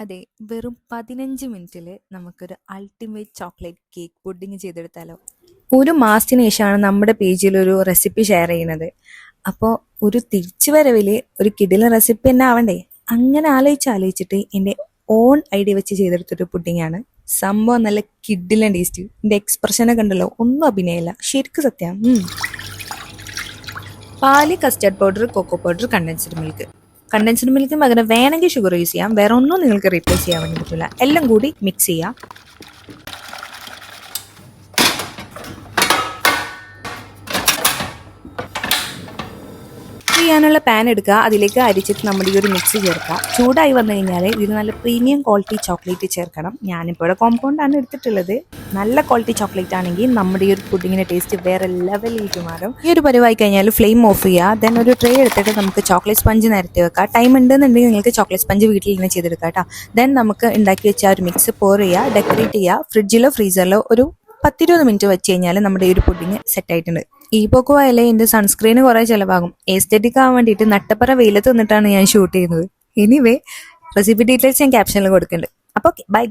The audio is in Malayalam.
അതെ വെറും പതിനഞ്ച് മിനിറ്റിൽ നമുക്കൊരു അൾട്ടിമേറ്റ് ചോക്ലേറ്റ് കേക്ക് പുഡിങ് ചെയ്തെടുത്താലോ? ഒരു മാസത്തിന് ശേഷമാണ് നമ്മുടെ പേജിൽ ഒരു റെസിപ്പി ഷെയർ ചെയ്യുന്നത്. അപ്പോൾ ഒരു തിരിച്ചു വരവിൽ ഒരു കിടിലൻ റെസിപ്പി തന്നെ ആവണ്ടേ? അങ്ങനെ ആലോചിച്ച് ആലോചിച്ചിട്ട് എന്റെ ഓൺ ഐഡിയ വെച്ച് ചെയ്തെടുത്തൊരു ആണ്. സംഭവം നല്ല കിഡിലൻ ടേസ്റ്റ് എന്റെ എക്സ്പ്രഷനൊക്കെ കണ്ടല്ലോ ഒന്നും അഭിനയമില്ല. ശരിക്കും സത്യം. പാൽ custard powder cocoa powder condensed milk condensed milk പകരം വേണമെങ്കിൽ ഷുഗർ യൂസ് ചെയ്യാം. വേറെ ഒന്നും നിങ്ങൾക്ക് റീപ്ലേസ് ചെയ്യാൻ വേണ്ടി പറ്റില്ല എല്ലാം കൂടി മിക്സ് ചെയ്യാം ചെയ്യാനുള്ള പാൻ എടുക്കുക. അതിലേക്ക് അരിച്ചിട്ട് നമ്മുടെ ഈ ഒരു മിക്സ് ചേർക്കുക. ചൂടായി വന്നു കഴിഞ്ഞാൽ ഇതിൽ നല്ല പ്രീമിയം ക്വാളിറ്റി ചോക്ലേറ്റ് ചേർക്കണം. ഞാനിപ്പോൾ ഇവിടെ കോമ്പൗണ്ട് ആണ് എടുത്തിട്ടുള്ളത്. നല്ല ക്വാളിറ്റി ചോക്ലേറ്റ് ആണെങ്കിൽ നമ്മുടെ ഈ ഒരു പുഡിങ്ങിന്റെ ടേസ്റ്റ് വേറെ ലെവലിലേക്ക് മാറും ഈ ഒരു പരിവായി കഴിഞ്ഞാൽ ഫ്ലെയിം ഓഫ് ചെയ്യുക. ദെൻ ഒരു ട്രേ എടുത്തിട്ട് നമുക്ക് ചോക്ലേറ്റ് സ്പഞ്ച് നിരത്തി വെക്കാം ടൈം ഉണ്ടെന്നുണ്ടെങ്കിൽ നിങ്ങൾക്ക് ചോക്ലേറ്റ് സ്പഞ്ച് വീട്ടിൽ ഇങ്ങനെ ചെയ്തെടുക്കാം കേട്ടോ. ദെൻ നമുക്ക് ഉണ്ടാക്കി വെച്ച ആ ഒരു മിക്സ് പോർ ചെയ്യുക. ഡെക്കറേറ്റ് ചെയ്യുക. ഫ്രിഡ്ജിലോ ഫ്രീസറിലോ ഒരു പത്തിരുപത് മിനിറ്റ് വെച്ച് കഴിഞ്ഞാൽ നമ്മുടെ ഈ ഒരു പുഡിങ് സെറ്റ് ആയിട്ടുണ്ട്. ഈ പോക്ക് പോയാലേ എന്റെ സൺസ്ക്രീന് കുറേ ചിലവാകും. എസ്തെറ്റിക് ആവാൻ വേണ്ടിയിട്ട് നട്ടപ്പറ വെയിലത്ത് നിന്നിട്ടാണ് ഞാൻ ഷൂട്ട് ചെയ്യുന്നത്. എനിവേ റെസിപ്പി ഡീറ്റെയിൽസ് ഞാൻ ക്യാപ്ഷനിൽ കൊടുക്കുന്നുണ്ട്. അപ്പോൾ ബൈ